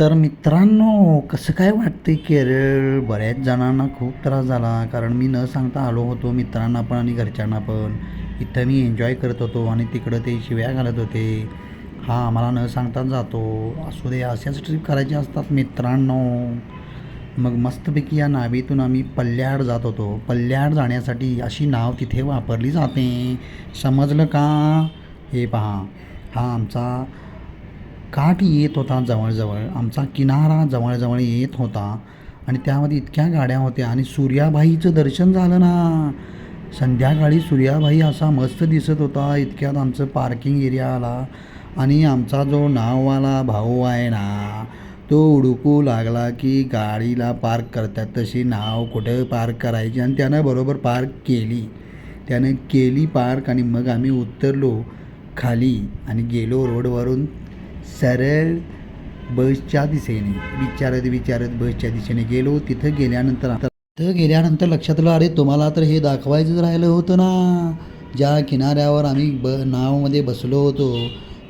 तर मित्रांनो कसं काय वाटते केरळ? बऱ्याच जणांना खूप त्रास झाला. कारण मी न सांगता आलो होतो मित्रांना पण आणि घरच्यांना पण. इथं मी एन्जॉय करत होतो आणि तिकडं ते शिव्या घालत होते. हा आम्हाला न सांगताच जातो. असू दे अशाच ट्रिप करायच्या असतात मित्रांनो. मग मस्तपैकी या नावेतून आम्ही पल्ल्याड जात होतो. पल्ल्याड जाण्यासाठी अशी नाव तिथे वापरली जाते. समजलं का? हे पहा. हा आमचा काठ येत होता जवळजवळ आमचा किनारा जवळजवळ येत होता. आणि त्यामध्ये इतक्या गाड्या होत्या आणि सूर्याबाईचं दर्शन झालं ना. संध्याकाळी सूर्याबाई असा मस्त दिसत होता इतक्यात आमचं पार्किंग एरिया आला आणि आमचा जो नाववाला भाऊ आहे ना तो उडकू लागला की गाडीला पार्क करतात. तशी नाव कुठं पार्क करायची? आणि त्यानं बरोबर पार्क केली. त्यानं केली पार्क आणि मग आम्ही उतरलो खाली आणि गेलो रोडवरून सरळ बसच्या दिशेने विचारत विचारत बसच्या दिशेने गेलो. तिथं गेल्यानंतर तिथं गेल्यानंतर लक्षात आलं अरे तुम्हाला तर हे दाखवायचंच राहिलं होतं ना. ज्या किनाऱ्यावर आम्ही ब नावमध्ये बसलो होतो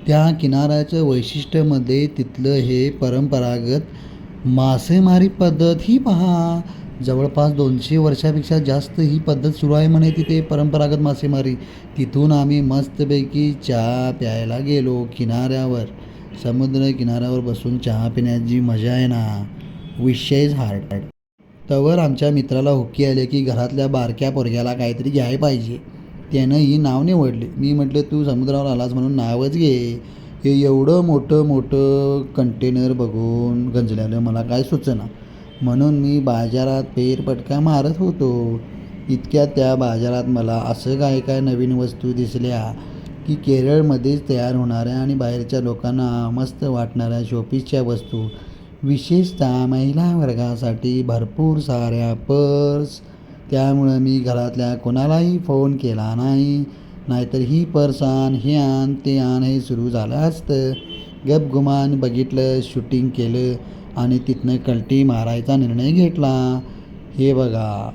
त्या किनाऱ्याचं वैशिष्ट्यमध्ये तिथलं हे परंपरागत मासेमारी पद्धत ही पहा. जवळपास दोनशे वर्षापेक्षा जास्त ही पद्धत सुरू आहे म्हणे तिथे परंपरागत मासेमारी. तिथून आम्ही मस्तपैकी चहा प्यायला गेलो किनाऱ्यावर. समुद्र किनाऱ्यावर बसून चहा पिण्याची मजा आहे ना विषयच हार्ड तवर आमच्या मित्राला हुक्की आले की घरातल्या बारक्या पोरग्याला काहीतरी घ्याय पाहिजे. त्यानं ही नाव निवडले. मी म्हटलं तू समुद्रावर आलास म्हणून नावच घे. हे एवढं मोठं मोठं कंटेनर बघून गंजल्यानं मला काय सुचना. म्हणून मी बाजारात फेरपटका मारत होतो. इतक्या त्या बाजारात मला असं काय काय नवीन वस्तू दिसल्या. की केरळमध्येच तयार होणाऱ्या आणि बाहेरच्या लोकांना मस्त वाटणाऱ्या शोपीसच्या वस्तू विशेषतः महिला वर्गासाठी भरपूर साऱ्या पर्स. त्यामुळं मी घरातल्या कोणालाही फोन केला नाही. नाहीतर ही पर्स आण हे आण ते आण हे सुरू झालं असतं. गपगुमान बघितलं शूटिंग केलं आणि तिथनं कल्टी मारायचा निर्णय घेतला. हे बघा.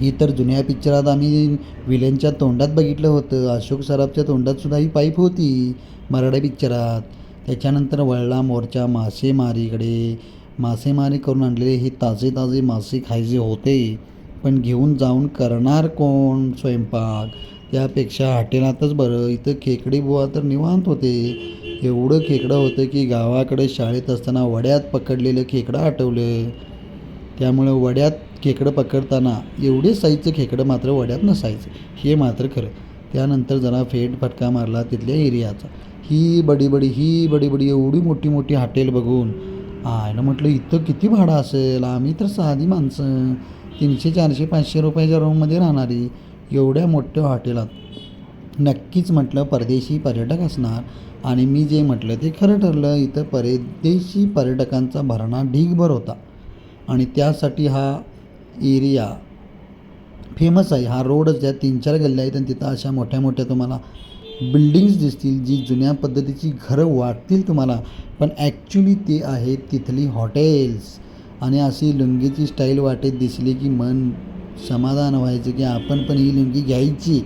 ही तर जुन्या पिक्चरात आम्ही विलेनच्या तोंडात बघितलं होतं. अशोक सराफच्या तोंडातसुद्धा ही पाईप होती मराठी पिक्चरात. त्याच्यानंतर वळला मोर्चा मासेमारीकडे. मासेमारी करून आणलेले हे ताजे ताजे मासे खायचे होते. पण घेऊन जाऊन करणार कोण स्वयंपाक? त्यापेक्षा हॉटेलातच बरं. इथं खेकडी बुवा तर निवांत होते. एवढं खेकडं होतं की गावाकडे शाळेत असताना वड्यात पकडलेलं खेकडं आठवलं त्यामुळं वड्यात खेकडं पकडताना एवढे साईजचं खेकडं मात्र वड्यात नसायचं. हे मात्र खरं. त्यानंतर जरा फेट फटका मारला तिथल्या एरियाचा. ही बडी बडी ही बडी बडी एवढी मोठी मोठी हॉटेल बघून. आयनं म्हटलं इथं किती भाडं असेल? आम्ही तर साधी माणसं. तीनशे चारशे पाचशे रुपयाच्या रूममध्ये राहणारी एवढ्या मोठ्या हॉटेलात. नक्कीच म्हटलं परदेशी पर्यटक असणार. आणि मी जे म्हटलं ते खरं ठरलं. इथं परदेशी पर्यटकांचा भरणा ढीगभर होता. आणि त्यासाठी हा एरिया. फेमस आहे. हा रोडच ज्या तीन चार गल्ल्या आहेत आणि तिथं अशा मोठ्या मोठ्या तुम्हाला बिल्डिंग्स दिसतील जी जुन्या पद्धतीची घरं वाटतील तुम्हाला. पण ॲक्च्युली ते आहेत तिथली हॉटेल्स आणि अशी लुंगीची स्टाईल वाटेत दिसली की मन समाधान व्हायचं की आपण पण ही लुंगी घ्यायची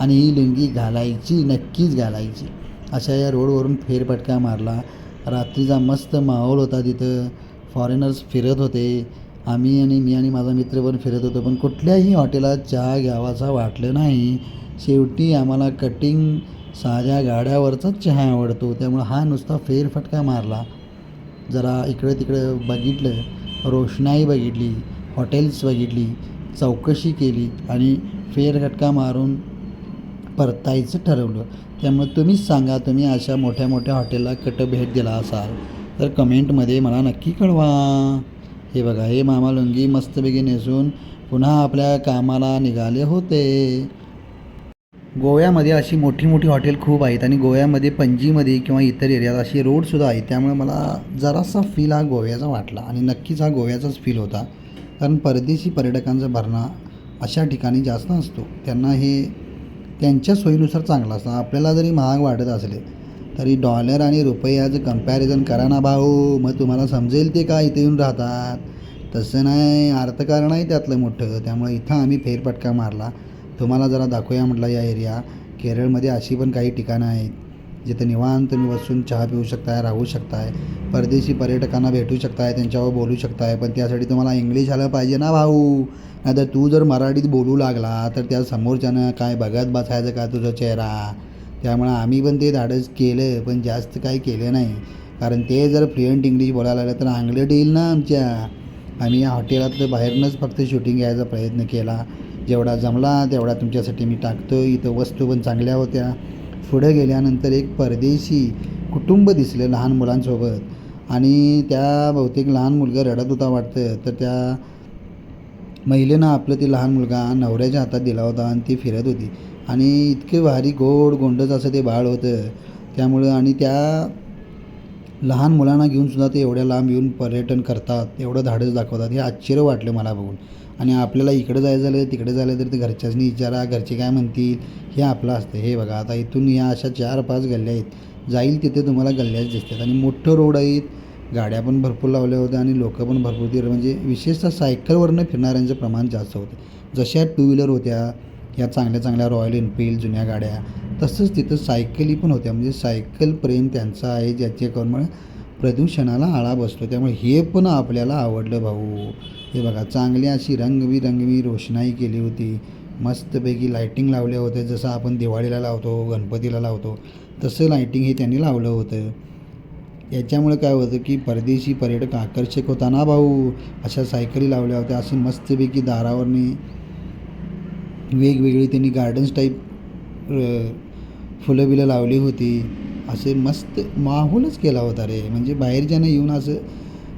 आणि ही लुंगी घालायची नक्कीच घालायची. अशा या रोडवरून फेरफटका मारला. रात्रीचा मस्त माहोल होता तिथं. फॉरेनर्स फिरत होते. आम्ही आणि मी आणि माझा मित्र पण फिरत होतो पण कुठल्याही हॉटेलात चहा घ्यावासा वाटलं नाही. शेवटी आम्हाला कटिंग साध्या गाड्यावरचाच चहा आवडतो त्यामुळं हा नुसता फेरफटका मारला. जरा इकडं तिकडं बघितलं रोषणाई बघितली हॉटेल्स बघितली चौकशी केली आणि फेरफटका मारून परतायचं ठरवलं. त्यामुळे तुम्हीच सांगा तुम्ही अशा मोठ्या मोठ्या हॉटेलला कट भेट दिला असाल तर कमेंटमध्ये मला नक्की कळवा. हे बघा हे मामा लुंगी मस्तपैकी नेसून पुन्हा आपल्या कामाला निघाले होते. गोव्यामध्ये अशी मोठी मोठी हॉटेल खूप आहेत आणि गोव्यामध्ये पणजीमध्ये किंवा इतर एरियात अशी रोडसुद्धा आहेत त्यामुळे मला जरासा फील हा गोव्याचा वाटला आणि नक्कीच हा गोव्याचाच फील होता. कारण परदेशी पर्यटकांचा भरणा अशा ठिकाणी जास्त असतो. त्यांना हे त्यांच्या सोयीनुसार चांगलं असतं. आपल्याला जरी महाग वाटत असले तरी डॉलर आणि रुपयाचं कंपॅरिझन करा ना भाऊ. मग तुम्हाला समजेल ते का इथे येऊन राहतात? तसं नाही अर्थकारण आहे त्यातलं मोठं. त्यामुळे इथं आम्ही फेरफटका मारला. तुम्हाला जरा दाखवूया म्हटलं या एरिया. केरळमध्ये अशी पण काही ठिकाणं आहेत जिथं निवांत तुम्ही बसून चहा पिऊ शकताय राहू शकताय परदेशी पर्यटकांना भेटू शकताय त्यांच्यावर बोलू शकताय पण त्यासाठी तुम्हाला इंग्लिश आलं पाहिजे ना भाऊ. नाहीतर तू जर मराठीत बोलू लागला तर त्या समोरच्यानं काय बघत बसायचं का तुझा चेहरा? त्यामुळं आम्ही पण ते धाडस केलं पण जास्त काही केलं नाही. कारण ते जर फ्लुएंट इंग्लिश बोलायला लागलं तर अंगलट येईल ना आमच्या. आम्ही या हॉटेलातलं बाहेरनंच फक्त शूटिंग घ्यायचा प्रयत्न केला. जेवढा जमला तेवढा तुमच्यासाठी मी टाकतो इथं वस्तू पण चांगल्या होत्या. पुढं गेल्यानंतर एक परदेशी कुटुंब दिसलं लहान मुलांसोबत. आणि त्या बहुतेक लहान मुलगा रडत होता वाटतं. तर त्या महिलेनं आपलं ते लहान मुलगा नवऱ्याच्या हातात दिला होता आणि ती फिरत होती. आणि इतके भारी गोड गोंडच असं ते बाळ होतं. त्यामुळं आणि त्या लहान मुलांना घेऊन सुद्धा ते एवढ्या लांब येऊन पर्यटन करतात. एवढं धाडस दाखवतात. हे आश्चर्य वाटलं मला बघून. आणि आपल्याला इकडं जायचं झालं तिकडे झालं तर ते घरच्याचनी विचारा घरचे काय म्हणतील? हे आपलं असतं. हे बघा आता इथून या अशा चार पाच गल्ल्या आहेत. जाईल तिथे तुम्हाला गल्ल्याच दिसतात. आणि मोठं रोड आहेत गाड्या पण भरपूर लावल्या होत्या आणि लोकं पण भरपूर होती म्हणजे विशेषतः सायकलवरनं फिरणाऱ्यांचं प्रमाण जास्त होतं. जशा टू व्हीलर होत्या ह्या चांगल्या चांगल्या रॉयल एनफिल्ड जुन्या गाड्या तसंच तिथं सायकली पण होत्या. म्हणजे सायकल प्रेम त्यांचा आहे ज्याचे प्रदूषणाला आळा बसतो. त्यामुळे हे पण आपल्याला आवडलं भाऊ. हे बघा चांगली अशी रंगबिरंगी रोषणाई केली होती. मस्तपैकी लायटिंग लावल्या होत्या. जसं आपण दिवाळीला लावतो गणपतीला लावतो तसं लायटिंग हे त्यांनी लावलं होतं. याच्यामुळे काय होतं की परदेशी पर्यटक आकर्षक होता ना भाऊ. अशा सायकली लावल्या होत्या. अशी मस्तपैकी दारावरनी वेगवेगळी त्यांनी गार्डन्स टाईप फुलं बिलं लावली होती. असे मस्त माहोलच केला होता रे. म्हणजे बाहेरच्यानं येऊन असं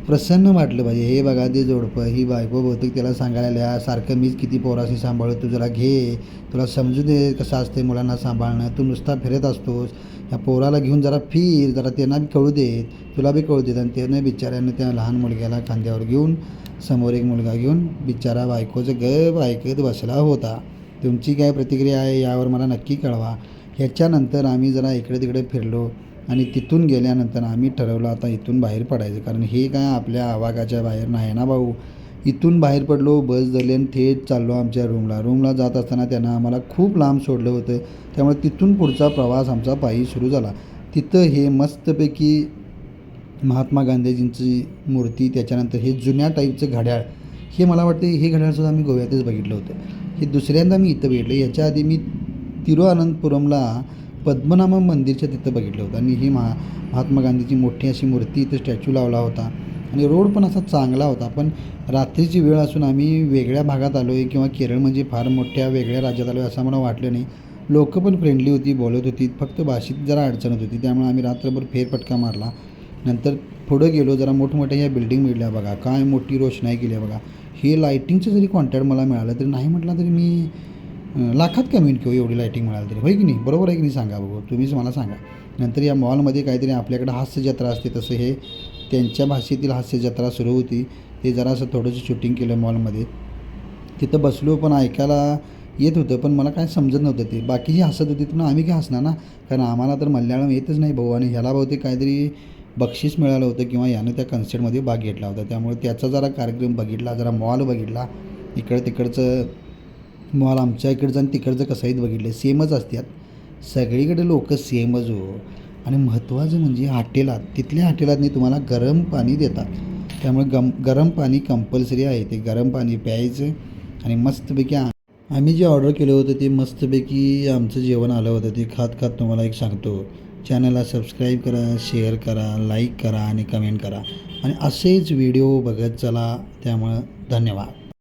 प्रसन्न वाटलं पाहिजे. हे बघा ते जोडपं ही बायको बहुतेक त्याला सांगायला सारखं मीच किती पोराशी सांभाळू? तू जरा घे. तुला समजू दे कसं असते मुलांना सांभाळणं. तू नुसता फिरत असतोस. या पोराला घेऊन जरा फिर. जरा त्यांना बी कळू देत तुला बी कळू देत. आणि त्यानं बिचाऱ्यानं त्या लहान मुलग्याला खांद्यावर घेऊन समोर एक मुलगा घेऊन बिचारा बायकोचं गप ऐकत बसला होता. तुमची काय प्रतिक्रिया आहे यावर मला नक्की कळवा. ह्याच्यानंतर आम्ही जरा इकडे तिकडे फिरलो आणि तिथून गेल्यानंतर आम्ही ठरवलं आता इथून बाहेर पडायचं. कारण हे काय आपल्या आवागाच्या बाहेर नाही ना भाऊ? इथून बाहेर पडलो बस झाली आणि थेट चाललो आमच्या रूमला. रूमला जात असताना त्यानं आम्हाला खूप लांब सोडलं होतं. त्यामुळे तिथून पुढचा प्रवास आमचा पायी सुरू झाला. तिथं हे मस्तपैकी महात्मा गांधीजींची मूर्ती त्याच्यानंतर हे जुन्या टाईपचं घड्याळ हे मला वाटतं हे घड्याळसुद्धा आम्ही गोव्यातच बघितलं होतं. हे दुसऱ्यांदा मी इथं भेटलं याच्या आधी मी तिरुअनंतपुरमला पद्मनाभम मंदिरच्या तिथं बघितलं होतं. आणि ही महा महात्मा गांधीची मोठी अशी मूर्ती इथं स्टॅच्यू लावला होता. आणि रोड पण असा चांगला होता. पण रात्रीची वेळ असून आम्ही वेगळ्या भागात आलो आहे किंवा केरळ म्हणजे फार मोठ्या वेगळ्या राज्यात आलो आहे असं मला वाटलं नाही. लोकं पण फ्रेंडली होती बोलत होती. फक्त भाषेत जरा अडचण होती. त्यामुळे आम्ही रात्रभर फेरफटका मारला. नंतर पुढं गेलो. जरा मोठमोठ्या ह्या बिल्डिंग मिळल्या बघा. काय मोठी रोषणाई केली आहे बघा. हे लायटिंगचं जरी कॉन्टॅक्ट मला मिळालं तरी नाही म्हटलं तरी मी लाखात कमी किंवा एवढी लायटिंग मिळाली तरी. होय की नाही? बरोबर आहे की नाही सांगा बघू तुम्हीच मला सांगा. नंतर या मॉलमध्ये काहीतरी आपल्याकडे हास्य जत्रा असते तसं हे त्यांच्या भाषेतील हास्य जत्रा सुरू होती. ते जरासं थोडंसं शूटिंग केलं मॉलमध्ये तिथं बसलो पण ऐकायला येत होतं पण मला काय समजत नव्हतं ते. बाकीही हसत होती पण आम्ही काय हसणार ना? कारण आम्हाला तर मल्याळम येतच नाही भाऊ. आणि ह्याला बहुतेक काहीतरी बक्षीस मिळालं होतं किंवा यानं त्या कन्सर्टमध्ये भाग घेतला होता. त्यामुळे त्याचा जरा कार्यक्रम बघितला जरा मॉल बघितला. इकडं तिकडचं मॉल आमच्या इकडचं आणि तिकडचं कसंही बघितलं. सेमच असतात सगळीकडे लोक सेमच हो. आणि महत्त्वाचं म्हणजे हॉटेलात तिथल्या हॉटेलातनी तुम्हाला गरम पाणी देतात. त्यामुळे गम गरम पाणी कंपल्सरी आहे ते. गरम पाणी प्यायचं आणि मस्तपैकी आम्ही जे ऑर्डर केलं होतं ते मस्तपैकी आमचं जेवण आलं होतं. ते खात खात तुम्हाला एक सांगतो. चॅनलला सबस्क्राईब करा शेअर करा लाईक करा आणि कमेंट करा. आणि असेच व्हिडिओ बघत चला. त्यामुळं धन्यवाद.